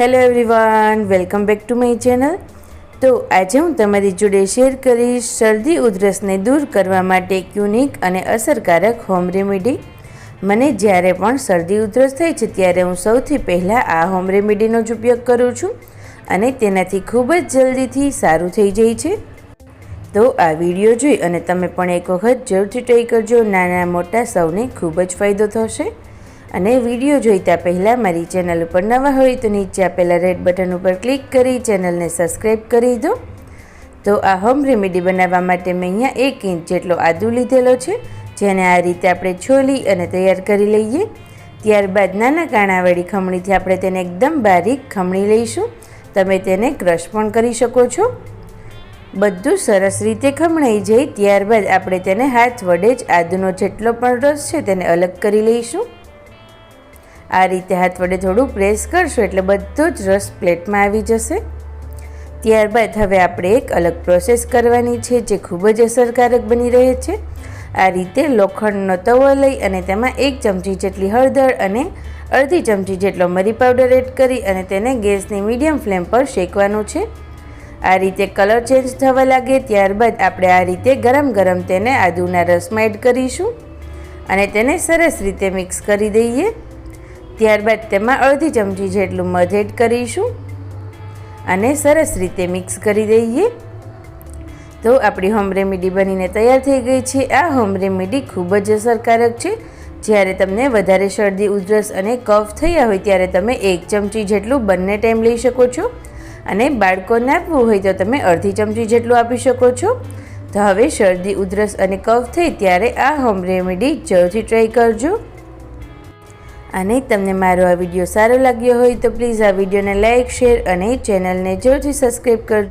Hello everyone welcome back to my channel તો આજે હું તમારી જોડે શેર કરીશ શરદી ઉધરસને દૂર કરવા માટે એક યુનિક અને અસરકારક હોમ રેમેડી મને જ્યારે પણ શરદી ઉધરસ થાય છે ત્યારે હું સૌથી પહેલાં આ હોમ રેમેડીનો જ ઉપયોગ કરું છું અને તેનાથી ખૂબ જ જલ્દીથી સારું થઈ જાય છે. તો આ વીડિયો જોઈ અને તમે પણ એક વખત જરૂરથી ટ્રાય કરજો. નાના મોટા સૌને ખૂબ જ ફાયદો થશે. અને વીડિયો જોઈતા પહેલાં મારી ચેનલ ઉપર નવા હોય તો નીચે આપેલા રેડ બટન ઉપર ક્લિક કરી ચેનલને સબસ્ક્રાઈબ કરી દો. તો આ હોમ રેમેડી બનાવવા માટે મેં અહીંયા એક ઇંચ જેટલો આદુ લીધેલો છે, જેને આ રીતે આપણે છોલી અને તૈયાર કરી લઈએ. ત્યારબાદ નાના કાણાવાળી ખમણીથી આપણે તેને એકદમ બારીક ખમણી લઈશું. તમે તેને ક્રશ પણ કરી શકો છો. બધું સરસ રીતે ખમણાઈ જાય, ત્યારબાદ આપણે તેને હાથ વડે જ આદુનો જેટલો પણ રસ છે તેને અલગ કરી લઈશું. આ રીતે હાથ વડે થોડું પ્રેસ કરશો એટલે બધો જ રસ પ્લેટમાં આવી જશે. ત્યારબાદ હવે આપણે એક અલગ પ્રોસેસ કરવાની છે જે ખૂબ જ અસરકારક બની રહે છે. આ રીતે લોખંડનો તવો લઈ અને તેમાં એક ચમચી જેટલી હળદર અને અડધી ચમચી જેટલો મરી પાવડર એડ કરી અને તેને ગેસની મીડિયમ ફ્લેમ પર શેકવાનું છે. આ રીતે કલર ચેન્જ થવા લાગે ત્યારબાદ આપણે આ રીતે ગરમ ગરમ તેને આદુના રસમાં એડ કરીશું. અને તેને સરસ રીતે મિક્સ કરી દઈએ. ત્યારબાદ તેમાં અડધી ચમચી જેટલું મધ એડ કરીશું અને સરસ રીતે મિક્સ કરી દઈએ. તો આપણી હોમ રેમેડી બનીને તૈયાર થઈ ગઈ છે. આ હોમ રેમેડી ખૂબ જ અસરકારક છે. જ્યારે તમને વધારે શરદી, ઉધરસ અને કફ થયા હોય ત્યારે તમે એક ચમચી જેટલું બંને ટાઈમ લઈ શકો છો અને બાળકોને આપવું હોય તો તમે અડધી ચમચી જેટલું આપી શકો છો. તો હવે શરદી, ઉધરસ અને કફ થઈ ત્યારે આ હોમ રેમેડી જરૂરથી ટ્રાય કરજો. અને તમને મારો આ વીડિયો સારો લાગ્યો હોય તો પ્લીઝ આ વિડીયોને લાઇક શેર અને ચેનલને જરૂરથી સબસ્ક્રાઈબ કરજો.